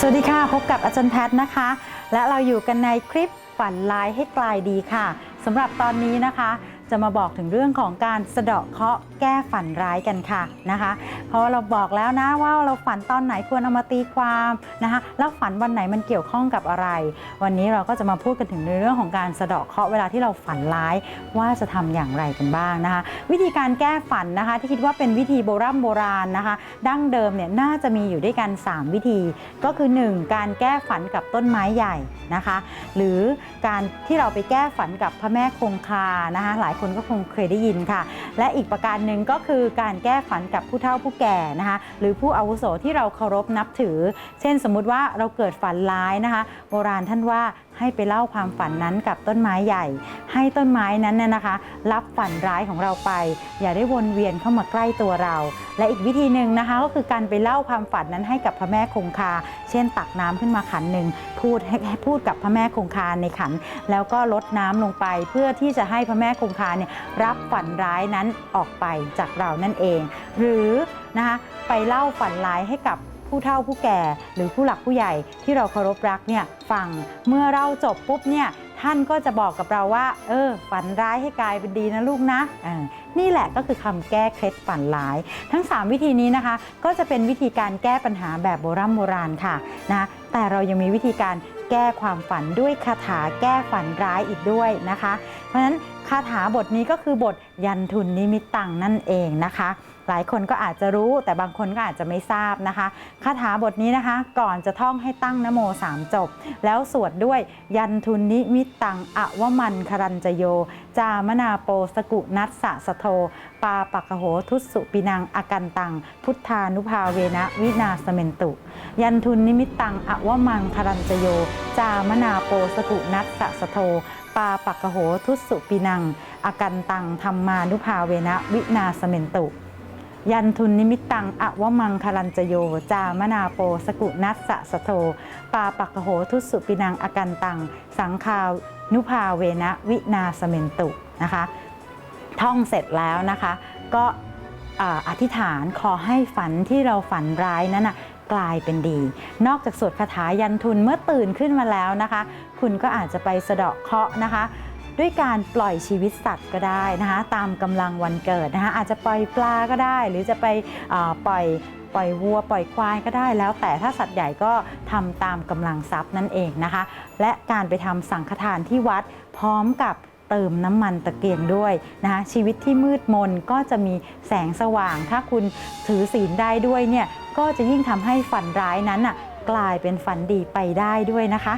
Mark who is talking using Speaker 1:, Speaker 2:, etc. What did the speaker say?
Speaker 1: สวัสดีค่ะ พบกับอาจารย์แพทย์นะคะ และเราอยู่กันในคลิปฝันร้ายให้กลายดีค่ะสำหรับตอนนี้นะคะ จะมาบอกถึงเรื่องของการสะเดาะเคราะห์แก้ฝันร้ายกันค่ะนะคะ เพราะเราบอกแล้วนะว่าเราฝันตอนไหนควรเอามาตีความนะคะแล้วฝันวันไหนมันเกี่ยวข้องกับอะไร วันนี้เราก็จะมาพูดกันถึงในเรื่องของการสะเดาะเคราะห์เวลาที่เราฝันร้ายว่าจะทำอย่างไรกันบ้างนะคะ วิธีการแก้ฝันนะคะ ที่คิดว่าเป็นวิธีโบราณโบราณนะคะ ดั้งเดิมเนี่ยน่าจะมีอยู่ด้วยกัน 3 วิธี ก็คือ 1. การแก้ฝันกับต้นไม้ใหญ่นะคะ หรือการที่เราไปแก้ฝันกับพระแม่คงคานะคะหลายคนก็คงเคยได้ยินค่ะ และอีกประการหนึ่งก็คือการแก้ฝันกับผู้เฒ่าผู้แก่นะคะ หรือผู้อาวุโสที่เราเคารพนับถือ เช่นสมมุติว่าเราเกิดฝันร้ายนะคะ โบราณท่านว่า ให้ไปเล่าความฝันนั้นกับต้นไม้ใหญ่ ให้ต้นไม้นั้นน่ะนะคะ รับฝันร้ายของเราไป อย่าได้วนเวียนเข้ามาใกล้ตัวเรา และอีกวิธีหนึ่งนะคะ ก็คือการไปเล่าความฝันนั้นให้กับพระแม่คงคา เช่น ตักน้ำขึ้นมาขันหนึ่งพูดให้ให้พูดกับพระแม่คงคาในขัน แล้วก็ลดน้ำลงไป เพื่อที่จะให้พระแม่คงคาเนี่ยรับฝันร้ายนั้นออกไปจากเรานั่นเอง หรือนะคะไปเล่าฝันร้ายให้กับ ผู้เฒ่าผู้แก่ หรือผู้หลักผู้ใหญ่ที่เราเคารพรักเนี่ยฟังเมื่อเราจบปุ๊บเนี่ยท่านก็จะบอกกับเราว่า เออ ฝันร้ายให้กลายเป็นดีนะลูกนะนี่แหละก็คือคำแก้เคล็ดฝันร้าย ทั้ง 3 วิธีนี้นะคะ ก็จะเป็นวิธีการแก้ปัญหาแบบโบราณโบราณค่ะนะแต่เรายังมีวิธีการแก้ความฝันด้วยคาถาแก้ฝันร้ายอีกด้วยนะคะ เพราะฉะนั้นคาถาบทนี้ก็คือบทยันทุนนิมิตตังนั่นเองนะคะ หลายคนก็อาจจะรู้แต่บางคนก็อาจจะไม่ทราบนะคะคาถาบทนี้นะคะ ก่อนจะท่องให้ตั้งนโมสามจบ แล้วสวดด้วยยันทุนนิมิตตังอวมันครัญจโย จามนาโปสกุนัสสะสะโท ปาปักโหทุสุปินังอากันตัง พุทธานุภาเวนะวินาสเมนตุ ยันทุนนิมิตตังอวมังครัญจโย จามนาโปสกุนัสสะสะโทปาปักโหทุสสุปินังอากันตังธรรมานุภาเวนะวินาสเมนตุ ยันทุนนิมิตตังอวมังคลันจโย จามนาโปสกุนัสสะสะโท ปาปักโหทุสุปินังอากันตัง สังคาวนุภาเวนะวินาสเมนตุนะคะ ท่องเสร็จแล้วนะคะ ก็อ่าอธิษฐานขอให้ฝันที่เราฝันร้ายนั้นนะกลายเป็นดี นอกจากสวดคาถายันทุนเมื่อตื่นขึ้นมาแล้วนะคะ คุณก็อาจจะไปสะเดาะเคราะห์นะคะ ด้วยการปล่อยชีวิตสัตว์ก็ได้นะคะตามกำลังวันเกิดนะคะอาจจะปล่อยปลาก็ได้ หรือจะไปปล่อยปล่อยวัวปล่อยควายก็ได้แล้ว แต่ถ้าสัตว์ใหญ่ก็ทำตามกำลังทรัพย์นั่นเองนะคะ และการไปทำสังฆทานที่วัดพร้อมกับเติมน้ำมันตะเกียงด้วยนะคะชีวิตที่มืดมนก็จะมีแสงสว่าง ถ้าคุณถือศีลได้ด้วยเนี่ยก็จะยิ่งทำให้ฝันร้ายนั้นน่ะกลายเป็นฝันดีไปได้ด้วยนะคะ